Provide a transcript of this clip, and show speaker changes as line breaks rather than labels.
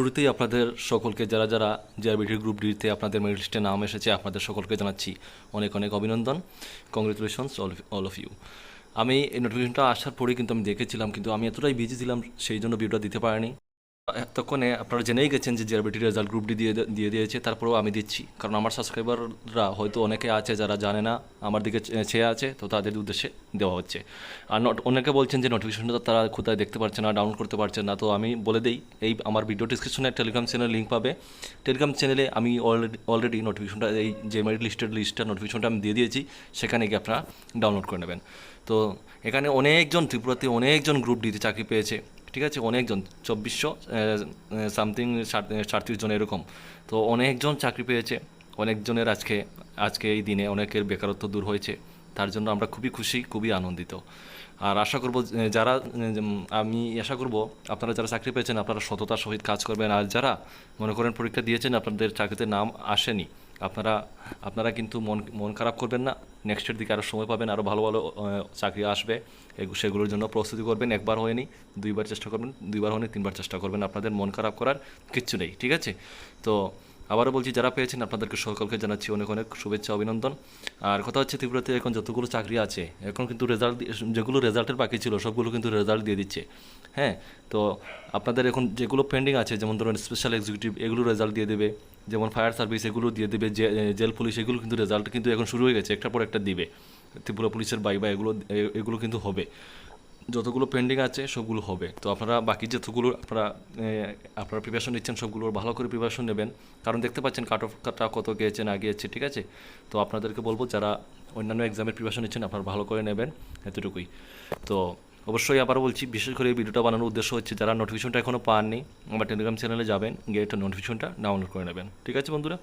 শুরুতেই আপনাদের সকলকে, যারা যারা জিআরবিটি গ্রুপ ডিতে আপনাদের মেরিট লিস্টে নাম এসেছে, আপনাদের সকলকে জানাচ্ছি অনেক অনেক অভিনন্দন। কংগ্রেচুলেশনস অল অফ ইউ আমি এই নোটিফিকেশনটা আসার পরেই কিন্তু আমি দেখেছিলাম, কিন্তু আমি এতটাই বিজি ছিলাম, সেই জন্য ভিডিওটা দিতে পারিনি। এতক্ষণে আপনারা জেনেই গেছেন যে জিআরবিটির রেজাল্ট গ্রুপ ডি দিয়ে দিয়ে দিয়েছে, তারপরেও আমি দিচ্ছি। কারণ আমার সাবস্ক্রাইবাররা হয়তো অনেকে আছে যারা জানে না, আমার দিকে চেয়ে আছে, তো তাদের উদ্দেশ্যে দেওয়া হচ্ছে। আর নট অনেকে বলছেন যে নোটিফিকেশনটা তারা কোথায় দেখতে পারছে না ডাউনলোড করতে পারছে না, তো আমি বলে দিই, এই আমার ভিডিও ডিসক্রিপশনে টেলিগ্রাম চ্যানেল লিঙ্ক পাবে। টেলিগ্রাম চ্যানেলে আমি অলরেডি অলরেডি নোটিফিকেশনটা এই যে মেরিট লিস্টের লিস্টটা নোটিফিকেশনটা আমি দিয়ে দিয়েছি, সেখানে গিয়ে আপনারা ডাউনলোড করে নেবেন। তো এখানে অনেকজন ত্রিপুরাতে অনেকজন গ্রুপ ডিতে চাকরি পেয়েছে। ঠিক আছে? অনেকজন, চব্বিশশো সামথিং সাতত্রিশ জন এরকম। তো অনেকজন চাকরি পেয়েছে, অনেকজনের আজকে আজকে এই দিনে অনেকের বেকারত্ব দূর হয়েছে। তার জন্য আমরা খুবই খুশি, খুবই আনন্দিত। আর আশা করব যারা আমি আশা করব, আপনারা যারা চাকরি পেয়েছেন, আপনারা সততার সহিত কাজ করবেন। আর যারা মনে করেন পরীক্ষা দিয়েছেন, আপনাদের চাকরিতে নাম আসেনি আপনারা আপনারা কিন্তু মন মন খারাপ করবেন না। নেক্সটের দিকে আরও সময় পাবেন আরও ভালো ভালো চাকরি আসবে। সেগুলোর জন্য প্রস্তুতি করবেন, একবার হয়নি, দুইবার চেষ্টা করবেন, দুইবার হয়নি, তিনবার চেষ্টা করবেন। আপনাদের মন খারাপ করার কিচ্ছু নেই, ঠিক আছে? তো, আবারও বলছি, যারা পেয়েছেন, আপনাদেরকে সকলকে জানাচ্ছি অনেক অনেক শুভেচ্ছা, অভিনন্দন। আর কথা হচ্ছে, ত্রিপুরাতে এখন যতগুলো চাকরি আছে, এখন কিন্তু রেজাল্ট যেগুলো রেজাল্টের বাকি ছিল, সবগুলো কিন্তু রেজাল্ট দিয়ে দিচ্ছে। হ্যাঁ? তো, আপনাদের এখন যেগুলো পেন্ডিং আছে, যেমন ধরুন স্পেশাল এক্সিকিউটিভ এগুলো রেজাল্ট দিয়ে দেবে। যেমন ফায়ার সার্ভিস এগুলো দিয়ে দেবে জেল পুলিশ এগুলো কিন্তু রেজাল্ট কিন্তু এখন শুরু হয়ে গেছে, একটার পর একটা দিবে। ত্রিপুরা পুলিশের বাই বা এগুলো এগুলো কিন্তু হবে। যতগুলো পেন্ডিং আছে, সবগুলো হবে। তো আপনারা বাকি যতগুলো, আপনারা আপনারা প্রিপারেশন নিচ্ছেন সবগুলোর ভালো করে প্রিপারেশন নেবেন। কারণ দেখতে পাচ্ছেন কাট অফটা কত গিয়েছে, না গিয়েছে, ঠিক আছে? তো আপনাদেরকে বলব, যারা অন্যান্য এক্সামের প্রিপারেশন নিচ্ছেন, আপনারা ভালো করে নেবেন এতটুকুই। তো অবশ্যই আবারও বলছি, বিশেষ করে এই ভিডিওটা বানানোর উদ্দেশ্য হচ্ছে, যারা নোটিফিকেশনটা এখনও পাননি, আমার টেলিগ্রাম চ্যানেলে যাবেন, গিয়ে একটা নোটিফিকেশনটা ডাউনলোড করে নেবেন। ঠিক আছে বন্ধুরা?